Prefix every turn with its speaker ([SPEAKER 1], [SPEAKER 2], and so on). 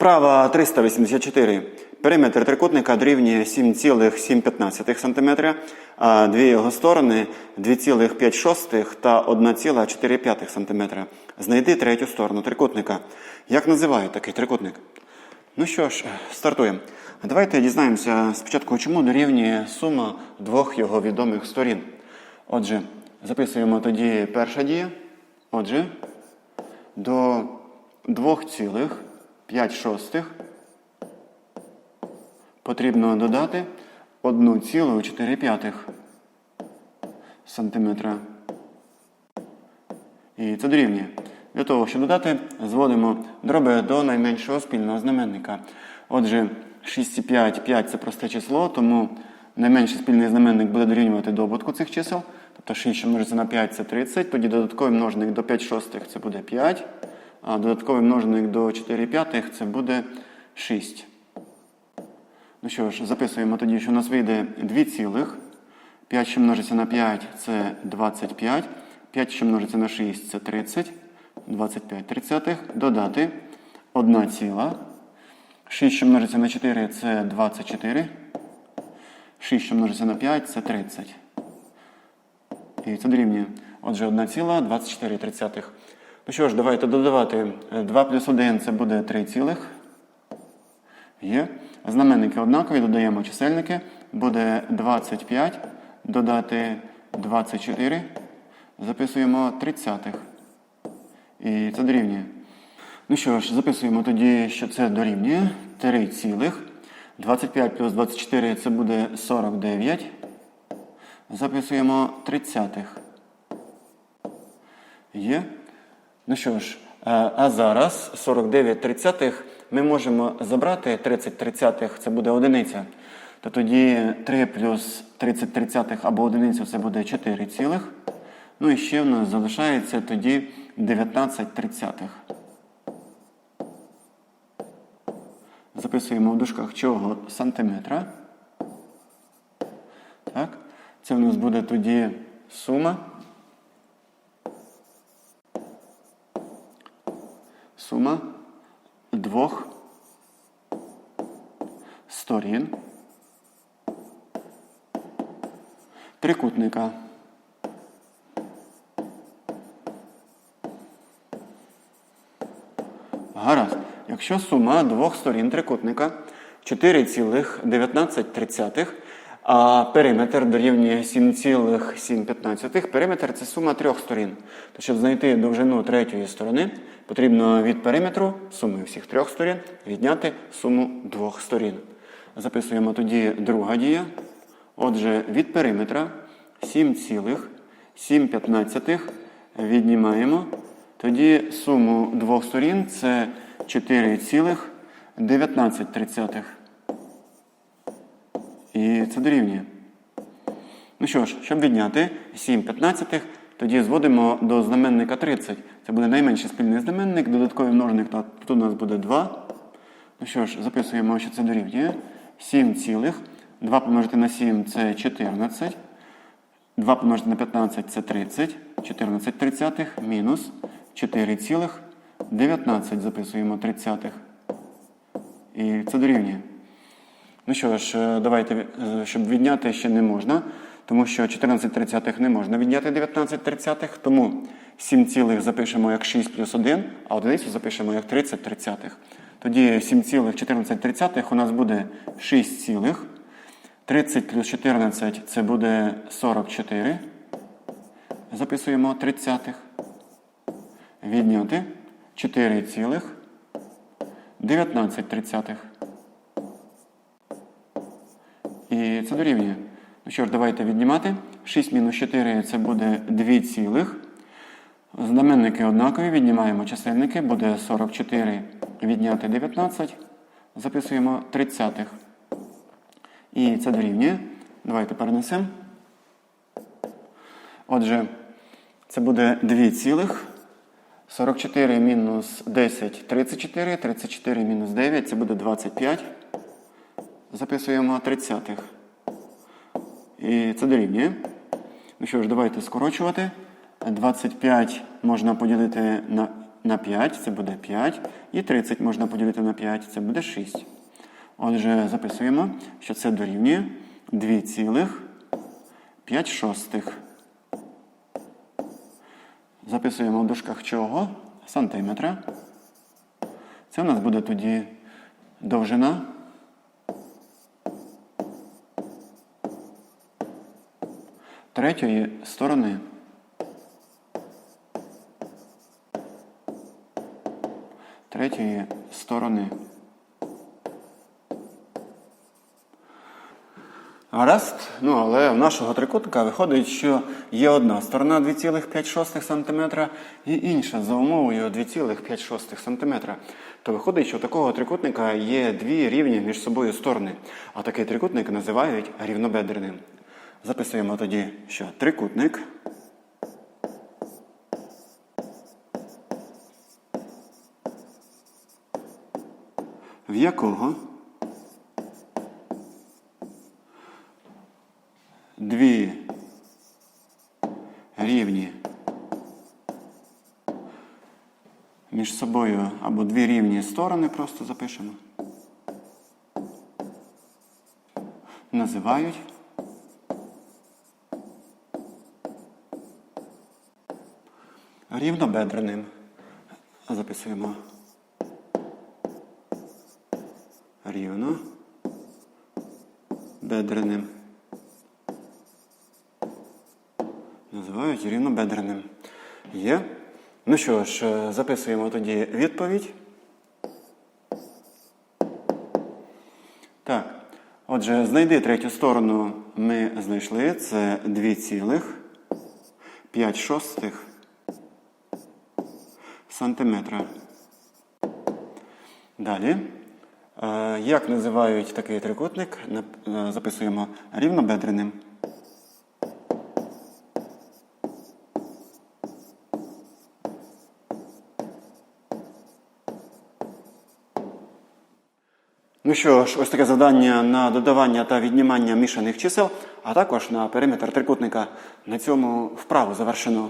[SPEAKER 1] Вправа 384. Периметр трикутника дорівнює 7,715 см, а дві його сторони 2,5 та 1,4 см. Знайди третю сторону трикутника. Як називають такий трикутник? Ну що ж, стартуємо. Давайте дізнаємося спочатку, чому дорівнює сума двох його відомих сторін. Отже, записуємо тоді перша дія. Отже, до 2,5 шостих потрібно додати 1,4 сантиметра. І це дорівнює. Для того, щоб додати, зводимо дроби до найменшого спільного знаменника. Отже, 6,5, 5 це просте число, тому найменший спільний знаменник буде дорівнювати добутку цих чисел. Тобто 6, що множиться на 5 це 30, тоді додатковий множник до 5 шостих це буде 5, а додатковий множник до 4 п'ятих це буде 6. Ну що ж, записуємо тоді, що у нас вийде 2 цілих. 5, що множиться на 5, це 25. 5, що множиться на 6, це 30. 25 тридцятих. Додати 1 ціла. 6, що множиться на 4, це 24. 6, що множиться на 5, це 30. І це дорівнює. Отже, 1 ціла 24 тридцятих. Ну що ж, давайте додавати 2 плюс 1 це буде 3 цілих. Є. Знаменники однакові, додаємо чисельники. Буде 25, додати 24. Записуємо тридцятих. І це дорівнює. Ну що ж, записуємо тоді, що це дорівнює 3 цілих. 25 плюс 24 це буде 49. Записуємо тридцятих. Є. Ну що ж, а а зараз 49 тридцятих ми можемо забрати 30 тридцятих, це буде одиниця. То тоді 3 плюс 30 тридцятих або одиницю це буде 4 цілих. Ну і ще в нас залишається тоді 19 тридцятих. Записуємо в дужках чого сантиметра. Так. Це в нас буде тоді сума. Сума двох сторін трикутника. Гаразд. Якщо сума двох сторін трикутника 4,19, а периметр дорівнює 7,715, периметр це сума трьох сторін. То щоб знайти довжину третьої сторони, потрібно від периметру суми всіх трьох сторін відняти суму двох сторін. Записуємо тоді друга дія. Отже, від периметра 7,715 віднімаємо. Тоді суму двох сторін це 4,19. І це дорівнює. Ну що ж, щоб відняти 7 п'ятнадцятих, тоді зводимо до знаменника 30. Це буде найменший спільний знаменник, додатковий множник, тут у нас буде 2. Ну що ж, записуємо, що це дорівнює. 7 цілих. 2 помножити на 7 це 14. 2 помножити на 15 це 30. 14 тридцятих мінус 4 цілих. 19 записуємо тридцятих. І це дорівнює. Ну що ж, давайте, е, щоб відняти ще не можна, тому що 14 тридцятих не можна відняти 19 тридцятих, тому 7 цілих запишемо як 6 плюс 1, а одиницю запишемо як 30 тридцятих. Тоді 7 цілих 14 тридцятих у нас буде 6 цілих. 30 плюс 14 це буде 44. Записуємо тридцятих. Відняти 4 цілих 19 тридцятих. І це дорівнює. Ну що ж, давайте віднімати. 6 мінус 4 це буде 2 цілих. Знаменники однакові, віднімаємо чисельники, буде 44 відняти 19. Записуємо тридцятих. І це дорівнює. Давайте перенесемо. Отже, це буде 2 цілих. 44 мінус 10 34. 34 мінус 9 це буде 25. Записуємо тридцятих. І це дорівнює. Ну що ж, давайте скорочувати. 25 можна поділити на на 5, це буде 5. І 30 можна поділити на 5, це буде 6. Отже, записуємо, що це дорівнює 2,5 шостих. Записуємо в дужках чого? Сантиметра. Це у нас буде тоді довжина. Третьої сторони. Третьої сторони. Гаразд, ну але в нашого трикутника виходить, що є одна сторона 2,5 см і інша за умовою 2,5 см. То виходить, що у такого трикутника є дві рівні між собою сторони. А такий трикутник називають рівнобедреним. Записуємо тоді, що трикутник. В якого дві рівні між собою або дві рівні сторони просто запишемо. Називають рівнобедреним. Записуємо рівно бедреним. Називають рівнобедреним. Є. Ну що ж, е, записуємо тоді відповідь. Так. Отже, знайди третю сторону ми знайшли. Це 2,5 шостих сантиметра. Далі. Е, Як називають такий трикутник? Е, Записуємо рівнобедреним. Ну що ж, ось таке завдання на додавання та віднімання мішаних чисел, а також на периметр трикутника. На цьому вправу завершено.